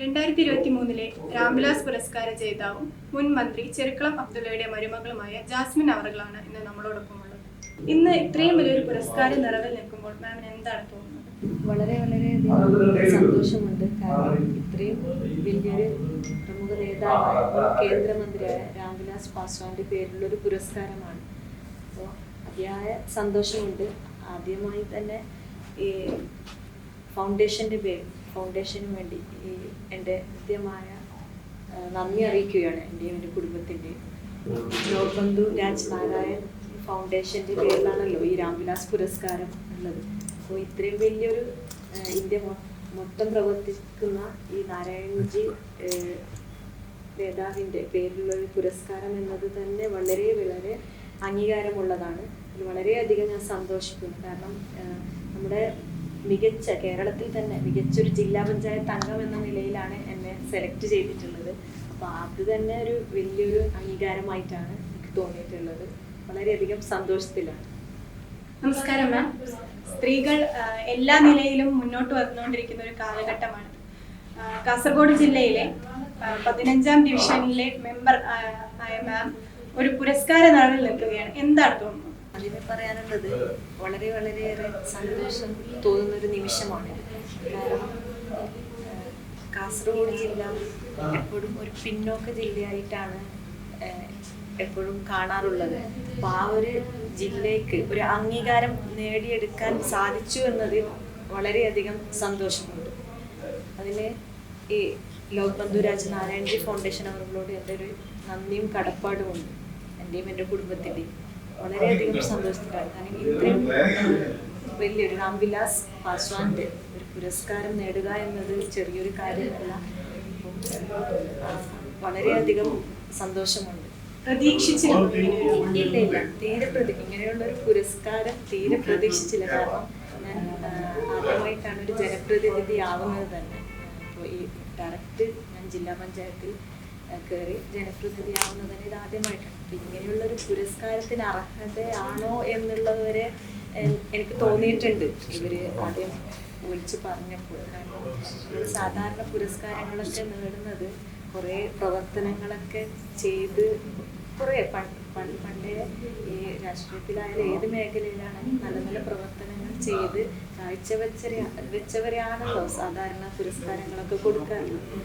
രണ്ടായിരത്തി ഇരുപത്തി മൂന്നിലെ രാംവിലാസ് പുരസ്കാര ജേതാവും മുൻ മന്ത്രി ചെറുക്കളം അബ്ദുള്ളയുടെ മരുമകളുമായ ജാസ്മിൻ അവറുകളാണ് ഇന്ന് നമ്മളോടൊപ്പം ഉള്ളത് ഇന്ന് ഇത്രയും വലിയൊരു പുരസ്കാരം നിറവിൽ നിൽക്കുമ്പോൾ മാമിന് എന്താണ് തോന്നുന്നത്? വളരെ വളരെ സന്തോഷമുണ്ട്. കാരണം ഇത്രയും വലിയൊരു പ്രമുഖ നേതാവായ കേന്ദ്രമന്ത്രിയായ രാംവിലാസ് പാസ്വാന്റെ പേരിലുള്ളൊരു പുരസ്കാരമാണ്. അപ്പോൾ അതിയായ സന്തോഷമുണ്ട്. ആദ്യമായി തന്നെ ഈ ഫൗണ്ടേഷന്റെ പേര് ഫൗണ്ടേഷന് വേണ്ടി ഈ എന്റെ കൃത്യമായ നന്ദി അറിയിക്കുകയാണ് എന്റെയും എന്റെ കുടുംബത്തിന്റെയും. ലോകബന്ധു രാജ് നാരായൺ ഫൗണ്ടേഷന്റെ പേരിലാണല്ലോ ഈ രാംവിലാസ് പുരസ്കാരം ഉള്ളത്. അപ്പോൾ ഇത്രയും വലിയൊരു ഇന്ത്യ മൊത്തം പ്രവർത്തിക്കുന്ന ഈ നാരായൺജി ഏഹ്, നേതാവിന്റെ പേരിലുള്ള ഒരു പുരസ്കാരം എന്നത് തന്നെ വളരെ വളരെ അംഗീകാരമുള്ളതാണ്. വളരെയധികം ഞാൻ സന്തോഷിക്കുന്നു. കാരണം നമ്മുടെ മികച്ച കേരളത്തിൽ തന്നെ മികച്ചൊരു ജില്ലാ പഞ്ചായത്ത് അംഗം എന്ന നിലയിലാണ് എന്നെ സെലക്ട് ചെയ്തിട്ടുള്ളത്. അപ്പോൾ അത് തന്നെ ഒരു വലിയൊരു അംഗീകാരമായിട്ടാണ് എനിക്ക് തോന്നിയിട്ടുള്ളത്. വളരെയധികം സന്തോഷത്തിലാണ്. നമസ്കാരം മാം സ്ത്രീകൾ എല്ലാ നിലയിലും മുന്നോട്ട് വന്നുകൊണ്ടിരിക്കുന്ന ഒരു കാലഘട്ടമാണ്. കാസർഗോഡ് ജില്ലയിലെ പതിനഞ്ചാം ഡിവിഷനിലെ മെമ്പർ ആയ മാം ഒരു പുരസ്കാര നാളിൽ നിൽക്കുകയാണ്. എന്താണ് തോന്നുന്നത്? അതിന് പറയാനുള്ളത് വളരെ വളരെയേറെ സന്തോഷം തോന്നുന്ന ഒരു നിമിഷമാണ് കാസർഗോഡ് ജില്ല എപ്പോഴും ഒരു പിന്നോക്ക ജില്ലയായിട്ടാണ് എപ്പോഴും കാണാറുള്ളത്. അപ്പം ആ ഒരു ജില്ലയ്ക്ക് ഒരു അംഗീകാരം നേടിയെടുക്കാൻ സാധിച്ചു എന്നതിൽ വളരെയധികം സന്തോഷമുണ്ട്. അതിന് ഈ ലോക്ബന്ധു രാജ് നാരായണജി ഫൗണ്ടേഷൻ അവരോട് എന്റെ ഒരു നന്ദിയും കടപ്പാടുമുണ്ട്. എന്റെയും എന്റെ കുടുംബത്തിന്റെയും. വളരെയധികം സന്തോഷത്തിലാണ് കാരണം ഇത്രയും വലിയൊരു രാംവിലാസ് പാസ്വാന്റെ ഒരു പുരസ്കാരം നേടുക എന്നത് ചെറിയൊരു കാര്യമല്ല. വളരെയധികം സന്തോഷമുണ്ട്. പ്രതീക്ഷിച്ചില്ല തീരെ പ്രതി ഇങ്ങനെയുള്ള ഒരു പുരസ്കാരം തീരെ പ്രതീക്ഷിച്ചില്ല. കാരണം ഞാൻ ആദ്യമായിട്ടാണ് ഒരു ജനപ്രതിനിധി ആവുന്നത് തന്നെ. അപ്പോൾ ഈ ഡയറക്റ്റ് ഞാൻ ജില്ലാ പഞ്ചായത്തിൽ കയറി ജനപ്രതിനിധിയാവുന്നതിന് ഇത് ആദ്യമായിട്ടാണ് ഇങ്ങനെയുള്ള ഒരു പുരസ്കാരത്തിന് അർഹതയാണോ എന്നുള്ളത് വരെ എനിക്ക് തോന്നിയിട്ടുണ്ട്. ഇവർ ആദ്യം വിളിച്ച് പറഞ്ഞപ്പോൾ. കാരണം സാധാരണ പുരസ്കാരങ്ങളൊക്കെ നേടുന്നത് കുറേ പ്രവർത്തനങ്ങളൊക്കെ ചെയ്ത് കുറേ പണ്ടേ ഈ രാഷ്ട്രീയത്തിലായാലും ഏത് മേഖലയിലാണെങ്കിലും നല്ല നല്ല പ്രവർത്തനങ്ങൾ ചെയ്ത് കാഴ്ചവെച്ചവരെ വെച്ചവരെയാണല്ലോ സാധാരണ പുരസ്കാരങ്ങളൊക്കെ കൊടുക്കാറുള്ളത്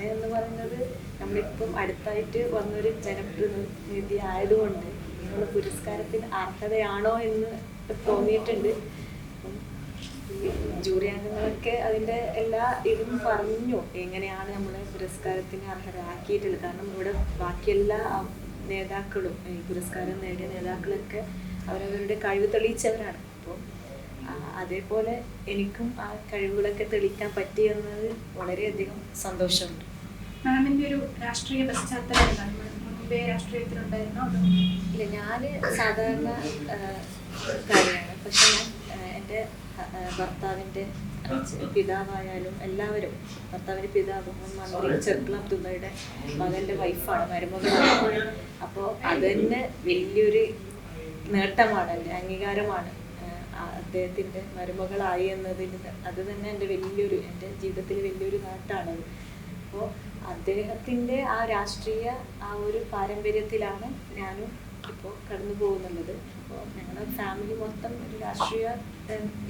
ഞാൻ എന്ന് പറയുന്നത് നമ്മളിപ്പം അടുത്തായിട്ട് വന്നൊരു ജനപ്രതിനിധി ആയതുകൊണ്ട് നമ്മൾ പുരസ്കാരത്തിന് അർഹതയാണോ എന്ന് തോന്നിയിട്ടുണ്ട്. ജൂറി അംഗങ്ങളൊക്കെ അതിന്റെ എല്ലാ ഇതും പറഞ്ഞു എങ്ങനെയാണ് നമ്മളെ പുരസ്കാരത്തിന് അർഹരാക്കിയിട്ടുള്ളത്. കാരണം ഇവിടെ ബാക്കിയെല്ലാ നേതാക്കളും ഈ പുരസ്കാരം നേടിയ നേതാക്കളൊക്കെ അവരവരുടെ കഴിവ് തെളിയിച്ചവരാണ്. അപ്പോൾ അതേപോലെ എനിക്കും ആ കഴിവുകളൊക്കെ തെളിയിക്കാൻ പറ്റി എന്നത് വളരെയധികം സന്തോഷമുണ്ട്. മാമിന്റെ ഒരു രാഷ്ട്രീയ പശ്ചാത്തലം രാഷ്ട്രീയത്തിലുണ്ടായിരുന്നോ? ഇല്ല ഞാൻ സാധാരണ കാര്യമാണ് പക്ഷെ ഞാൻ എന്റെ ഭർത്താവിന്റെ പിതാവായാലും എല്ലാവരും ഭർത്താവിന്റെ പിതാവ് മന്ത്രി ചെറുക്കള അബ്ദുള്ളയുടെ മകന്റെ വൈഫാണ് മരുമകളാണ്. അപ്പോൾ അത് തന്നെ വലിയൊരു നേട്ടമാണ് എന്റെ അംഗീകാരമാണ്. അദ്ദേഹത്തിന്റെ മരുമകളായി എന്നതിൽ അത് തന്നെ എന്റെ വലിയൊരു എന്റെ ജീവിതത്തിലെ വലിയൊരു നേട്ടമാണത് അപ്പോൾ അദ്ദേഹത്തിന്റെ ആ രാഷ്ട്രീയ ആ ഒരു പാരമ്പര്യത്തിലാണ് ഞാനും ഇപ്പോൾ കടന്നു പോകുന്നുള്ളത്. അപ്പോൾ ഞങ്ങളുടെ ഫാമിലി മൊത്തം ഒരു രാഷ്ട്രീയ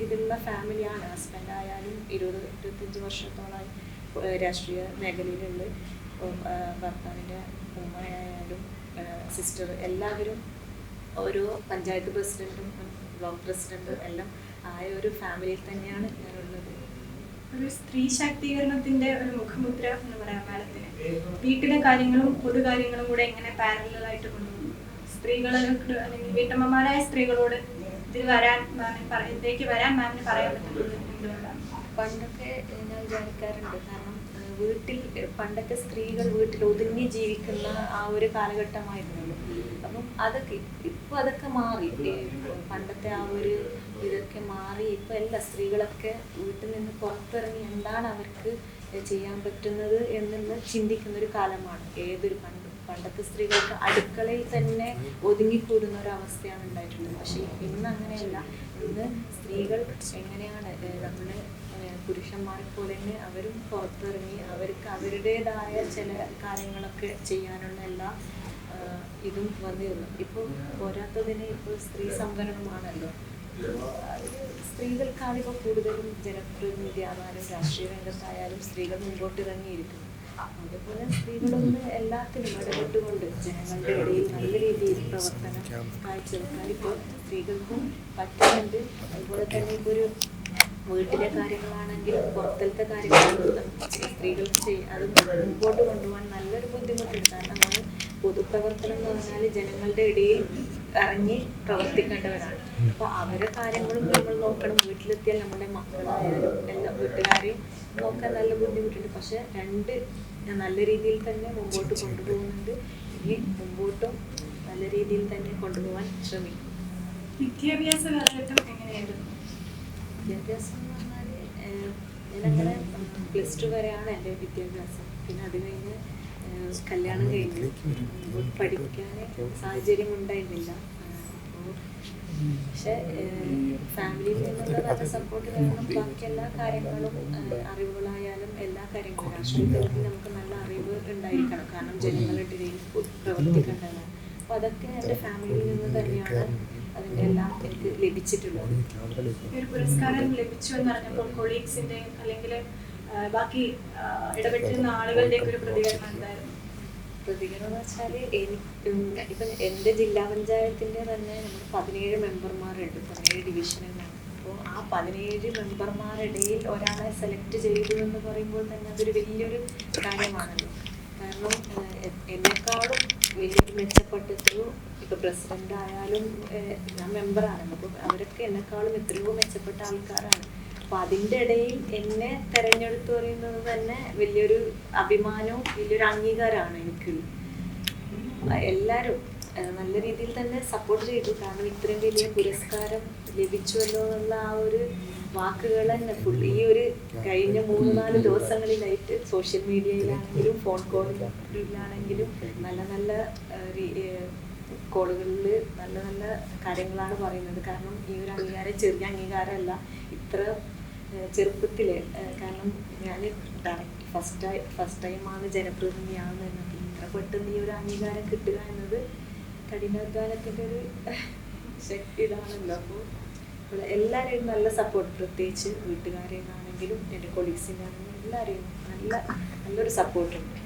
ഇതിലുള്ള ഫാമിലിയാണ് ഹസ്ബൻഡ് ആയാലും ഇരുപത് ഇരുപത്തഞ്ച് വർഷത്തോളമായി രാഷ്ട്രീയ മേഖലയിലുള്ള ഭർത്താവിന്റെ ഉമ്മയായാലും സിസ്റ്റർ എല്ലാവരും ഓരോ പഞ്ചായത്ത് പ്രസിഡന്റും ബ്ലോക്ക് പ്രസിഡന്റ് എല്ലാം ആയ ഒരു ഫാമിലിയിൽ തന്നെയാണ് ഞാനുള്ളത്. ഒരു സ്ത്രീ ശാക്തീകരണത്തിന്റെ ഒരു മുഖമുദ്ര എന്ന് പറയാം മാഡത്തിന്. വീട്ടിലെ കാര്യങ്ങളും പൊതുകാര്യങ്ങളും കൂടെ എങ്ങനെ പാരലായിട്ട് കൊണ്ടുപോകുന്നു സ്ത്രീകളോട് അല്ലെങ്കിൽ വീട്ടമ്മമാരായ സ്ത്രീകളോട് ഇതിൽ വരാൻ മാമിന് പറയാം ഇതിലേക്ക് വരാൻ മാമിന് പറയാൻ പറ്റുന്നത് എന്തുകൊണ്ടാണ്? പണ്ടൊക്കെ ഞാൻ വിചാരിക്കാറുണ്ട്. കാരണം വീട്ടിൽ പണ്ടൊക്കെ സ്ത്രീകൾ വീട്ടിൽ ഒതുങ്ങി ജീവിക്കുന്ന ആ ഒരു കാലഘട്ടമായിരുന്നല്ലോ അപ്പം അതൊക്കെ ഇപ്പൊ അതൊക്കെ മാറി. പണ്ടത്തെ ആ ഒരു ഇതൊക്കെ മാറി. ഇപ്പൊ എല്ലാ സ്ത്രീകളൊക്കെ വീട്ടിൽ നിന്ന് പുറത്തിറങ്ങി എന്താണ് അവർക്ക് ചെയ്യാൻ പറ്റുന്നത് എന്നുള്ള ചിന്തിക്കുന്ന ഒരു കാലമാണ്. ഏതൊരു പണ്ട് പണ്ടത്തെ സ്ത്രീകൾക്ക് അടുക്കളയിൽ തന്നെ ഒതുങ്ങിക്കൂടുന്ന ഒരു അവസ്ഥയാണ് ഉണ്ടായിട്ടുള്ളത്. പക്ഷേ ഇന്ന് അങ്ങനെയല്ല. ഇന്ന് സ്ത്രീകൾ എങ്ങനെയാണ് നമ്മൾ പുരുഷന്മാരെ പോലെ തന്നെ അവരും പുറത്തിറങ്ങി അവർക്ക് അവരുടേതായ ചില കാര്യങ്ങളൊക്കെ ചെയ്യാനുള്ള എല്ലാ ഇതും വന്നിരുന്നു. ഇപ്പോൾ പോരാത്തതിന് ഇപ്പോൾ സ്ത്രീ സംവരണമാണല്ലോ. അതിൽ സ്ത്രീകൾക്കാണ് ഇപ്പോൾ കൂടുതലും ജനപ്രതിനിധിയാവാനും രാഷ്ട്രീയ രംഗത്തായാലും സ്ത്രീകൾ മുമ്പോട്ട് ഇറങ്ങിയിരിക്കുന്നു അതുപോലെ സ്ത്രീകളൊന്ന് എല്ലാത്തിനും ഇടപെട്ടുകൊണ്ട് ജനങ്ങളുടെ ഇടയിൽ നല്ല രീതിയിൽ പ്രവർത്തനം കാഴ്ചവെക്കാൻ ഇപ്പോൾ സ്ത്രീകൾക്കും പറ്റുന്നുണ്ട്. അതുപോലെ തന്നെ ഇപ്പോൾ ഒരു വീട്ടിലെ കാര്യങ്ങളാണെങ്കിലും പുറത്തലത്തെ കാര്യങ്ങളാണെങ്കിലും സ്ത്രീകൾക്ക് അത് മുമ്പോട്ട് കൊണ്ടുപോകാൻ നല്ലൊരു ബുദ്ധിമുട്ടുണ്ട് കാരണം നമ്മൾ പൊതുപ്രവർത്തനം എന്ന് പറഞ്ഞാൽ ജനങ്ങളുടെ ഇടയിൽ ഇറങ്ങി പ്രവർത്തിക്കേണ്ടവരാണ്. അപ്പൊ അവരെ കാര്യങ്ങളും നമ്മൾ നോക്കണം. വീട്ടിലെത്തിയാൽ നമ്മുടെ മക്കളായാലും എല്ലാ വീട്ടുകാരെയും നോക്കാൻ നല്ല ബുദ്ധിമുട്ടുണ്ട്. പക്ഷെ രണ്ട് നല്ല രീതിയിൽ തന്നെ മുമ്പോട്ട് കൊണ്ടുപോകുന്നുണ്ട്. ഇനി മുമ്പോട്ടും നല്ല രീതിയിൽ തന്നെ കൊണ്ടുപോകാൻ ശ്രമിക്കും. വിദ്യാഭ്യാസ കാലഘട്ടം എങ്ങനെയായിരുന്നു വിദ്യാഭ്യാസം എന്ന് പറഞ്ഞാൽ ഞാനങ്ങനെ പ്ലസ് ടു വരെയാണ് എന്റെ വിദ്യാഭ്യാസം. പിന്നെ അത് കഴിഞ്ഞ് കല്യാണം പഠിക്കാൻ സാഹചര്യം ഉണ്ടായിരുന്നില്ല പക്ഷെ ഫാമിലിയിൽ നിന്നുള്ള നല്ല സപ്പോർട്ട് കാരണം ബാക്കി എല്ലാ കാര്യങ്ങളും അറിവുകളായാലും എല്ലാ കാര്യങ്ങളും രാഷ്ട്രീയത്തിൽ നമുക്ക് നല്ല അറിവ് ഉണ്ടായിരിക്കണം. കാരണം ജനങ്ങളുടെ ഇടയിൽ പ്രവർത്തിക്കേണ്ടതാണ്. അപ്പോൾ അതൊക്കെ എന്റെ ഫാമിലിയിൽ നിന്ന് തന്നെയാണ് അതിന്റെ എല്ലാം എനിക്ക് ലഭിച്ചിട്ടുള്ളത്. ഒരു പുരസ്കാരം ലഭിച്ചു എന്ന് പറഞ്ഞപ്പോൾ കൊളീഗ്സിന്റെ അല്ലെങ്കിൽ ബാക്കി ഇടപെട്ടിരുന്ന ആളുകളുടെ ഒരു പ്രതികരണം എന്തായിരുന്നു? പ്രതികരണം വെച്ചാൽ ഇപ്പം എന്റെ ജില്ലാ പഞ്ചായത്തിന്റെ തന്നെ പതിനേഴ് മെമ്പർമാരുണ്ട് പതിനേഴ് ഡിവിഷനുകളാണ്. അപ്പോൾ ആ പതിനേഴ് മെമ്പർമാരിടയിൽ ഒരാളെ സെലക്ട് ചെയ്തു എന്ന് പറയുമ്പോൾ തന്നെ അതൊരു വലിയൊരു കാര്യമാണല്ലോ. കാരണം എന്നെക്കാളും വലിയ മെച്ചപ്പെട്ടൊരു ഇപ്പോൾ പ്രസിഡന്റ് ആയാലും ഞാൻ മെമ്പറാണ്. അപ്പോൾ അവരൊക്കെ എന്നെക്കാളും എത്രയോ മെച്ചപ്പെട്ട ആൾക്കാരാണ്. അപ്പൊ അതിന്റെ ഇടയിൽ എന്നെ തെരഞ്ഞെടുത്തു പറയുന്നത് തന്നെ വലിയൊരു അഭിമാനവും വലിയൊരു അംഗീകാരമാണ് എനിക്ക്. എല്ലാവരും നല്ല രീതിയിൽ തന്നെ സപ്പോർട്ട് ചെയ്തു. കാരണം ഇത്രയും വലിയ പുരസ്കാരം ലഭിച്ചുവല്ലോ എന്നുള്ള ആ ഒരു വാക്കുകൾ തന്നെ ഫുൾ ഈ ഒരു കഴിഞ്ഞ മൂന്ന് നാല് ദിവസങ്ങളിലായിട്ട് സോഷ്യൽ മീഡിയയിലാണെങ്കിലും ഫോൺ കോളിലാണെങ്കിലും നല്ല നല്ല കോളുകളിൽ നല്ല നല്ല കാര്യങ്ങളാണ് പറയുന്നത്. കാരണം ഈ ഒരു അംഗീകാരം ചെറിയ അംഗീകാരമല്ല ഇത്ര ചെറുപ്പത്തിൽ കാരണം ഞാൻ ഡയറക്റ്റ് ഫസ്റ്റ് ഫസ്റ്റ് ടൈമാണ് ജനപ്രതിനിധിയാവുന്നത് അപ്പം ഇത്ര പെട്ടെന്ന് ഈ ഒരു അംഗീകാരം കിട്ടുക എന്നത് കഠിനാധ്വാനത്തിന്റെ ഒരു ശക്തി ഇതാണല്ലോ. അപ്പോൾ ഇവിടെ എല്ലാവരെയും നല്ല സപ്പോർട്ട് പ്രത്യേകിച്ച് വീട്ടുകാരെയാണെങ്കിലും എന്റെ കൊളീഗ്സിന്റെ ആണെങ്കിലും എല്ലാവരെയും നല്ല നല്ലൊരു സപ്പോർട്ടുണ്ട്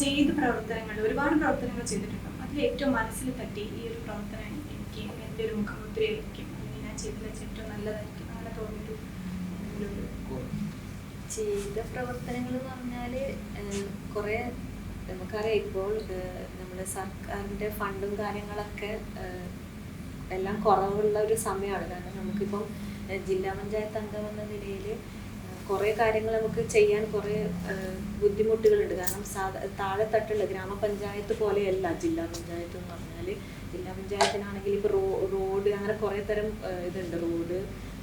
ചെയ്ത പ്രവർത്തനങ്ങൾ ഒരുപാട് പ്രവർത്തനങ്ങൾ ചെയ്തിട്ടുണ്ട്. അതിൽ ഏറ്റവും മനസ്സിൽ തട്ടി ഈ ഒരു പ്രവർത്തനം എനിക്ക് എന്റെ ഒരു മുഖമുദ്രയായിരിക്കും അല്ലെങ്കിൽ ഞാൻ ചെയ്തു വെച്ച് ഏറ്റവും നല്ലതായിരിക്കും. അങ്ങനെ ഒരു ചെയ്ത പ്രവർത്തനങ്ങൾ എന്ന് പറഞ്ഞാൽ കുറേ നമുക്കറിയാം ഇപ്പോൾ നമ്മുടെ സർക്കാരിന്റെ ഫണ്ടും കാര്യങ്ങളൊക്കെ എല്ലാം കുറവുള്ള ഒരു സമയമാണ്. കാരണം നമുക്കിപ്പം ജില്ലാ പഞ്ചായത്ത് അംഗം എന്ന നിലയിൽ കുറേ കാര്യങ്ങൾ നമുക്ക് ചെയ്യാൻ കുറേ ബുദ്ധിമുട്ടുകളുണ്ട്. കാരണം സാധാ താഴെത്തട്ടുള്ള ഗ്രാമപഞ്ചായത്ത് പോലെയല്ല ജില്ലാ പഞ്ചായത്ത് എന്ന് പറഞ്ഞാൽ ജില്ലാ പഞ്ചായത്തിനാണെങ്കിൽ ഇപ്പോൾ റോഡ് അങ്ങനെ കുറേ തരം ഇതുണ്ട്. റോഡ്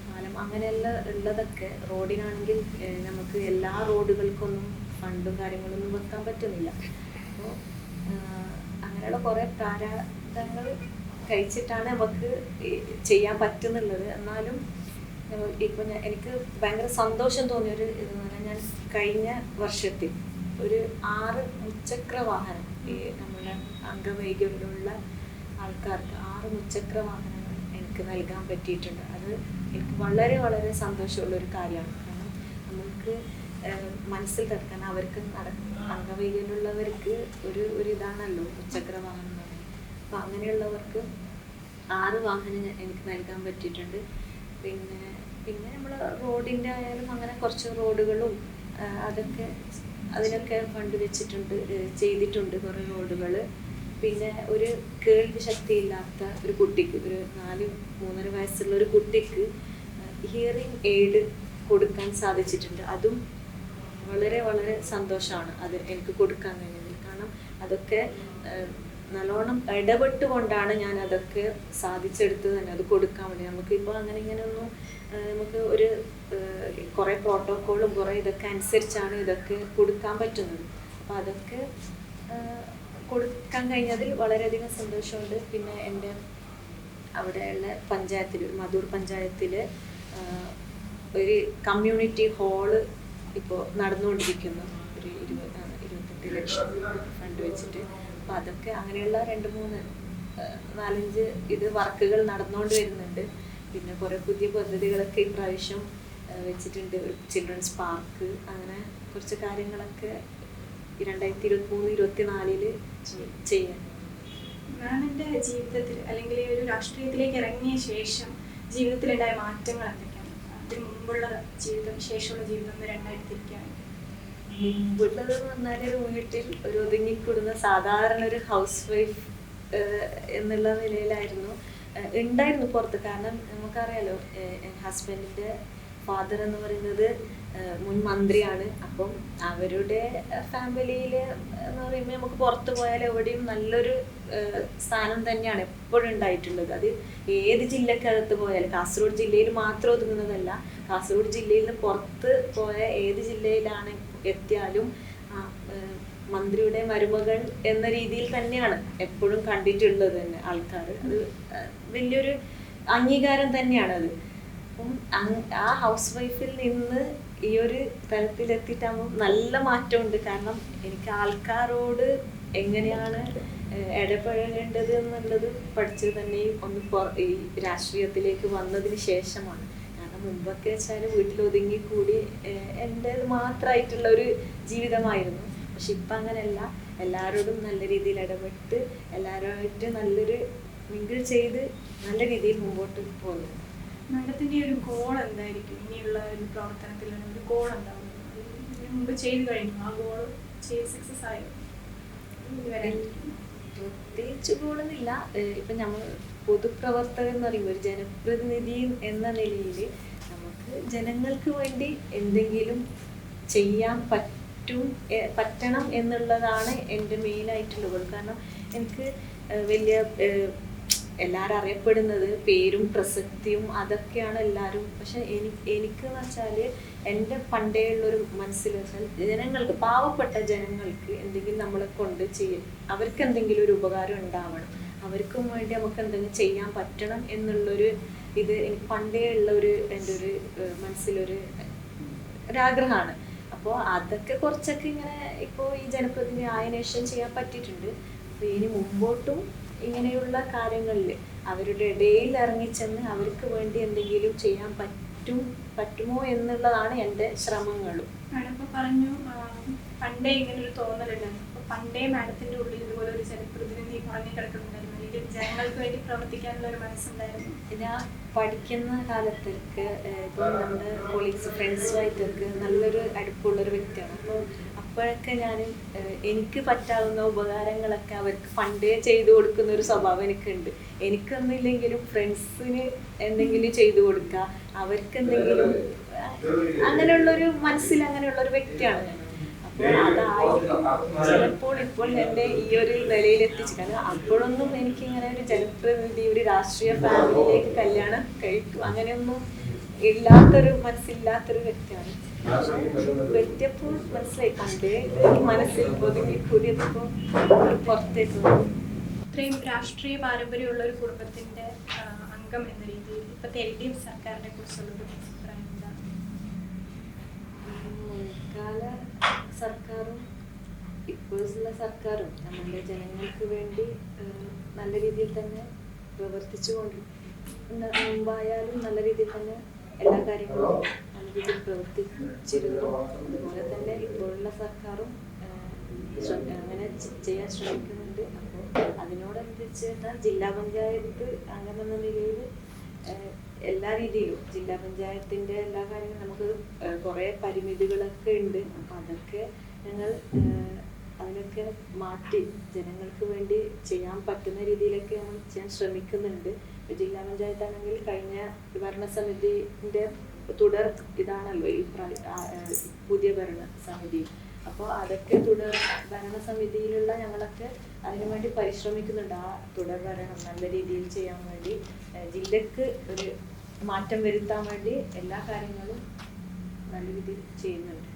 പാലം അങ്ങനെയുള്ള ഉള്ളതൊക്കെ റോഡിനാണെങ്കിൽ നമുക്ക് എല്ലാ റോഡുകൾക്കൊന്നും ഫണ്ടും കാര്യങ്ങളൊന്നും വെക്കാൻ പറ്റുന്നില്ല. അപ്പോൾ അങ്ങനെയുള്ള കുറേ പ്രാരാധങ്ങൾ കഴിച്ചിട്ടാണ് നമുക്ക് ചെയ്യാൻ പറ്റുന്നുള്ളത്. എന്നാലും ഇപ്പം ഞാൻ എനിക്ക് ഭയങ്കര സന്തോഷം തോന്നിയൊരു ഇതെന്ന് പറഞ്ഞാൽ ഞാൻ കഴിഞ്ഞ വർഷത്തിൽ ഒരു ആറ് മുച്ചക്ര വാഹനം ഈ നമ്മുടെ അംഗവൈകല്യമുള്ള ആൾക്കാർക്ക് ആറ് മുച്ചക്ര വാഹനങ്ങൾ എനിക്ക് നൽകാൻ പറ്റിയിട്ടുണ്ട്. അത് എനിക്ക് വളരെ വളരെ സന്തോഷമുള്ള ഒരു കാര്യമാണ്. നമുക്ക് മനസ്സിൽ കിടക്കാൻ അവർക്ക് അംഗവൈകല്യമുള്ളവർക്ക് ഒരു ഒരു ഇതാണല്ലോ ഉച്ചക്ര വാഹനം അപ്പം അങ്ങനെയുള്ളവർക്ക് ആറ് വാഹനം എനിക്ക് നൽകാൻ പറ്റിയിട്ടുണ്ട്. പിന്നെ പിന്നെ നമ്മൾ റോഡിന്റെ ആയാലും അങ്ങനെ കുറച്ച് റോഡുകളും അതൊക്കെ അതിനൊക്കെ ഫണ്ട് വെച്ചിട്ടുണ്ട് ചെയ്തിട്ടുണ്ട് കുറേ റോഡുകൾ പിന്നെ ഒരു കേൾവി ശക്തിയില്ലാത്ത ഒരു കുട്ടിക്ക് ഒരു നാല് മൂന്നര വയസ്സുള്ള ഒരു കുട്ടിക്ക് ഹിയറിംഗ് എയ്ഡ് കൊടുക്കാൻ സാധിച്ചിട്ടുണ്ട്. അതും വളരെ വളരെ സന്തോഷമാണ് അത് എനിക്ക് കൊടുക്കാൻ കഴിഞ്ഞതിൽ. കാരണം അതൊക്കെ നല്ലോണം ഇടപെട്ടുകൊണ്ടാണ് ഞാൻ അതൊക്കെ സാധിച്ചെടുത്തത് തന്നെ. അത് കൊടുക്കാൻ വേണ്ടി. നമുക്കിപ്പോൾ അങ്ങനെ ഇങ്ങനെയൊന്നും നമുക്ക് ഒരു കുറേ പ്രോട്ടോക്കോളും കുറേ ഇതൊക്കെ അനുസരിച്ചാണ് ഇതൊക്കെ കൊടുക്കാൻ പറ്റുന്നത്. അപ്പോൾ അതൊക്കെ കൊടുക്കാൻ കഴിഞ്ഞതിൽ വളരെയധികം സന്തോഷമുണ്ട്. പിന്നെ എന്റെ അവിടെയുള്ള പഞ്ചായത്തിൽ മധൂർ പഞ്ചായത്തിൽ ഒരു കമ്മ്യൂണിറ്റി ഹാൾ ഇപ്പോൾ നടന്നുകൊണ്ടിരിക്കുന്നു. ഒരു ഇരുപത് ഇരുപത്തെട്ട് ലക്ഷം ഫണ്ട് വെച്ചിട്ട്. അപ്പോൾ അതൊക്കെ അങ്ങനെയുള്ള രണ്ട് മൂന്ന് നാലഞ്ച് ഇത് വർക്കുകൾ നടന്നുകൊണ്ട് വരുന്നുണ്ട്. പിന്നെ കുറേ പുതിയ പദ്ധതികളൊക്കെ ഇപ്രാവശ്യം വെച്ചിട്ടുണ്ട്. ചിൽഡ്രൻസ് പാർക്ക് അങ്ങനെ കുറച്ച് കാര്യങ്ങളൊക്കെ രണ്ടായിരത്തി ഇരുപത്തി മൂന്ന് ഇരുപത്തി നാലിൽ ചെയ്യാൻ മാമിന്റെ ജീവിതത്തിൽ അല്ലെങ്കിൽ ഈ ഒരു രാഷ്ട്രീയത്തിലേക്ക് ഇറങ്ങിയ ശേഷം ജീവിതത്തിലുണ്ടായ മാറ്റങ്ങൾ എന്തൊക്കെയാണ്? അതിന് മുമ്പുള്ള ജീവിതം ശേഷമുള്ള ജീവിതം എന്ന് രണ്ടായിട്ട് തിരിക്കുകയാണ് മുമ്പുള്ളത് എന്ന് പറഞ്ഞാൽ ഒരു വീട്ടിൽ ഒരു ഒതുങ്ങിക്കൂടുന്ന സാധാരണ ഒരു ഹൗസ് വൈഫ് എന്നുള്ള നിലയിലായിരുന്നു. ഉണ്ടായിരുന്നു പുറത്ത്. കാരണം നമുക്കറിയാലോ ഹസ്ബൻഡിന്റെ ഫാദർ എന്ന് പറയുന്നത് മുൻ മന്ത്രിയാണ്. അപ്പം അവരുടെ ഫാമിലിയിൽ എന്ന് പറയുമ്പോൾ നമുക്ക് പുറത്ത് പോയാൽ എവിടെയും നല്ലൊരു സ്ഥാനം തന്നെയാണ് എപ്പോഴും ഉണ്ടായിട്ടുള്ളത്. അത് ഏത് ജില്ലക്കകത്ത് പോയാലും കാസർഗോഡ് ജില്ലയിൽ മാത്രം ഒതുങ്ങുന്നതല്ല. കാസർഗോഡ് ജില്ലയിൽ നിന്ന് പുറത്ത് പോയ ഏത് ജില്ലയിലാണ് എത്തിയാലും മന്ത്രിയുടെ മരുമകൾ എന്ന രീതിയിൽ തന്നെയാണ് എപ്പോഴും കണ്ടിട്ടുള്ളത് തന്നെ ആൾക്കാർ അത് വലിയൊരു അംഗീകാരം തന്നെയാണ് അത് അപ്പം ആ ഹൗസ് വൈഫിൽ നിന്ന് ഈ ഒരു തലത്തിലെത്തിയിട്ടാകുമ്പോൾ നല്ല മാറ്റമുണ്ട്. കാരണം എനിക്ക് ആൾക്കാരോട് എങ്ങനെയാണ് ഇടപഴകേണ്ടത് എന്നുള്ളത് പഠിച്ചത് തന്നെ ഒന്ന് ഈ രാഷ്ട്രീയത്തിലേക്ക് വന്നതിന് ശേഷമാണ്. കാരണം മുമ്പൊക്കെ വെച്ചാൽ വീട്ടിൽ ഒതുങ്ങി കൂടി എന്റേത് മാത്രമായിട്ടുള്ള ഒരു ജീവിതമായിരുന്നു. പക്ഷെ ഇപ്പം അങ്ങനെയല്ല. എല്ലാവരോടും നല്ല രീതിയിൽ ഇടപെട്ട് എല്ലാവരുമായിട്ട് നല്ലൊരു മിങ്കിൾ ചെയ്ത് നല്ല രീതിയിൽ മുമ്പോട്ട് പോകുന്നു. മാഡത്തിന്റെ ഒരു ഗോൾ എന്തായിരിക്കും? ഇനിയുള്ള ഒരു പ്രവർത്തനത്തിൽ ഒരു ഗോൾ ഇതിന് മുമ്പ് ചെയ്തു കഴിഞ്ഞു? ആ ഗോൾ ചെയ്ത് സക്സസ് ആയോ? പ്രത്യേകിച്ച് ഗുണമെന്നില്ല ഇപ്പൊ നമ്മൾ പൊതുപ്രവർത്തകൻ എന്ന് പറയുമ്പോൾ ഒരു ജനപ്രതിനിധി എന്ന നിലയിൽ നമുക്ക് ജനങ്ങൾക്ക് വേണ്ടി എന്തെങ്കിലും ചെയ്യാൻ പറ്റും പറ്റണം എന്നുള്ളതാണ് എന്റെ മെയിനായിട്ടുള്ള ഗോൾ കാരണം എനിക്ക് വലിയ എല്ലാവരും അറിയപ്പെടുന്നത് പേരും പ്രസക്തിയും അതൊക്കെയാണ് എല്ലാവരും പക്ഷെ എനിക്ക് എന്ന് വെച്ചാൽ എന്റെ പണ്ടേ ഉള്ളൊരു മനസ്സിൽ വെച്ചാൽ ജനങ്ങൾക്ക് പാവപ്പെട്ട ജനങ്ങൾക്ക് എന്തെങ്കിലും നമ്മളെ കൊണ്ട് ചെയ്യും. അവർക്ക് എന്തെങ്കിലും ഒരു ഉപകാരം ഉണ്ടാവണം. അവർക്കും വേണ്ടി നമുക്ക് എന്തെങ്കിലും ചെയ്യാൻ പറ്റണം എന്നുള്ളൊരു ഇത് എനിക്ക് പണ്ടേ ഉള്ള ഒരു എന്റെ ഒരു മനസ്സിലൊരു ഒരാഗ്രഹമാണ്. അപ്പോൾ അതൊക്കെ കുറച്ചൊക്കെ ഇങ്ങനെ ഇപ്പോൾ ഈ ജനപ്രതിനിധി ആയനേഷൻ ചെയ്യാൻ പറ്റിയിട്ടുണ്ട്. അപ്പോൾ ഇനി മുമ്പോട്ടും ഇങ്ങനെയുള്ള കാര്യങ്ങളിൽ അവരുടെ ഇടയിൽ ഇറങ്ങിച്ചെന്ന് അവർക്ക് വേണ്ടി എന്തെങ്കിലും ചെയ്യാൻ പറ്റും പറ്റുമോ എന്നുള്ളതാണ് എന്റെ ശ്രമങ്ങളും. മാഡം പറഞ്ഞു പണ്ടേ ഇങ്ങനെ ഒരു തോന്നലുണ്ടായിരുന്നു. അപ്പൊ പണ്ടേ മാഡത്തിന്റെ ഉള്ളിൽ ഇതുപോലെ ഒരു ജനപ്രതിനിധി ഉറങ്ങി കിടക്കുന്നുണ്ടായിരുന്നു. അല്ലെങ്കിൽ ജനങ്ങൾക്ക് വേണ്ടി പ്രവർത്തിക്കാനുള്ള ഒരു മനസ്സുണ്ടായിരുന്നു. ഞാൻ പഠിക്കുന്ന കാലത്തേക്ക് ഇപ്പോൾ നമ്മുടെ കൊളീഗ്സ് ഫ്രണ്ട്സുമായിട്ടൊക്കെ നല്ലൊരു അടുപ്പമുള്ള ഒരു വ്യക്തിയാണ്. അപ്പോൾ അപ്പോഴൊക്കെ ഞാൻ എനിക്ക് പറ്റാവുന്ന ഉപകാരങ്ങളൊക്കെ അവർക്ക് പണ്ടേ ചെയ്തു കൊടുക്കുന്ന ഒരു സ്വഭാവം എനിക്കുണ്ട്. എനിക്കൊന്നുമില്ലെങ്കിലും ഫ്രണ്ട്സിന് എന്തെങ്കിലും ചെയ്തു കൊടുക്കുക അവർക്ക് എന്തെങ്കിലും അങ്ങനെയുള്ളൊരു മനസ്സിൽ അങ്ങനെയുള്ള ഒരു വ്യക്തിയാണ് ഞാൻ. അപ്പോൾ അതായിരിക്കും ചിലപ്പോൾ ഇപ്പോൾ എന്റെ ഈ ഒരു നിലയിൽ എത്തിച്ചു കാരണം അപ്പോഴൊന്നും എനിക്ക് ഇങ്ങനെ ഒരു ജനപ്രതിനിധി ഒരു രാഷ്ട്രീയ ഫാമിലിയിലേക്ക് കല്യാണം കഴിക്കും അങ്ങനെയൊന്നും ഇല്ലാത്തൊരു മനസ്സില്ലാത്തൊരു വ്യക്തിയാണ്. വ്യക്തിയപ്പോൾ മനസ്സിലായി പണ്ടേ മനസ്സിൽ ഒതുങ്ങി കൂടിയപ്പോൾ പുറത്തേക്ക് വന്നു. ഇത്രയും രാഷ്ട്രീയ പാരമ്പര്യമുള്ള ഒരു കുടുംബത്തിന്റെ അംഗം എന്ന രീതിയിൽ ഇപ്പോഴത്തെ എൽ ഡി എഫ് സർക്കാരിനെ കുറിച്ചുള്ള അഭിപ്രായം മുൻകാല സർക്കാരും ഇപ്പോഴുള്ള സർക്കാരും നമ്മുടെ ജനങ്ങൾക്ക് വേണ്ടി നല്ല രീതിയിൽ തന്നെ പ്രവർത്തിച്ചുകൊണ്ട് മുമ്പായാലും നല്ല രീതിയിൽ തന്നെ എല്ലാ കാര്യങ്ങളും പ്രവർത്തിച്ചിരുന്നു. അതുപോലെ തന്നെ ഇപ്പോഴുള്ള സർക്കാരും അങ്ങനെ ചെയ്യാൻ ശ്രമിക്കുന്നുണ്ട്. അപ്പോൾ അതിനോടനുസരിച്ച് ജില്ലാ പഞ്ചായത്ത് അംഗമെന്ന നിലയിൽ എല്ലാ രീതിയിലും ജില്ലാ പഞ്ചായത്തിന്റെ എല്ലാ കാര്യങ്ങളും നമുക്ക് കുറേ പരിമിതികളൊക്കെ ഉണ്ട്. അപ്പം അതൊക്കെ ഞങ്ങൾ അതിനൊക്കെ മാറ്റി ജനങ്ങൾക്ക് വേണ്ടി ചെയ്യാൻ പറ്റുന്ന രീതിയിലൊക്കെ നമ്മൾ ചെയ്യാൻ ശ്രമിക്കുന്നുണ്ട്. ജില്ലാ പഞ്ചായത്താണെങ്കിൽ കഴിഞ്ഞ ഭരണസമിതിന്റെ തുടർ ഇതാണല്ലോ ഈ പുതിയ ഭരണ സമിതി. അപ്പോൾ അതൊക്കെ തുടർ ഭരണസമിതിയിലുള്ള ഞങ്ങളൊക്കെ അതിനുവേണ്ടി പരിശ്രമിക്കുന്നുണ്ട്. ആ തുടർ ഭരണം നല്ല രീതിയിൽ ചെയ്യാൻ വേണ്ടി ജില്ലക്ക് ഒരു മാറ്റം വരുത്താൻ വേണ്ടി എല്ലാ കാര്യങ്ങളും നല്ല രീതിയിൽ ചെയ്യുന്നുണ്ട്.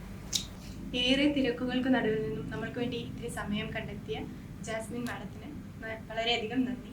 ഏറെ തിരക്കുകൾക്ക് നടുവിൽ നിന്നും നമ്മൾക്ക് വേണ്ടി ഇത്തിരി സമയം കണ്ടെത്തിയ ജാസ്മിൻ മാഡത്തിന് വളരെയധികം നന്ദി.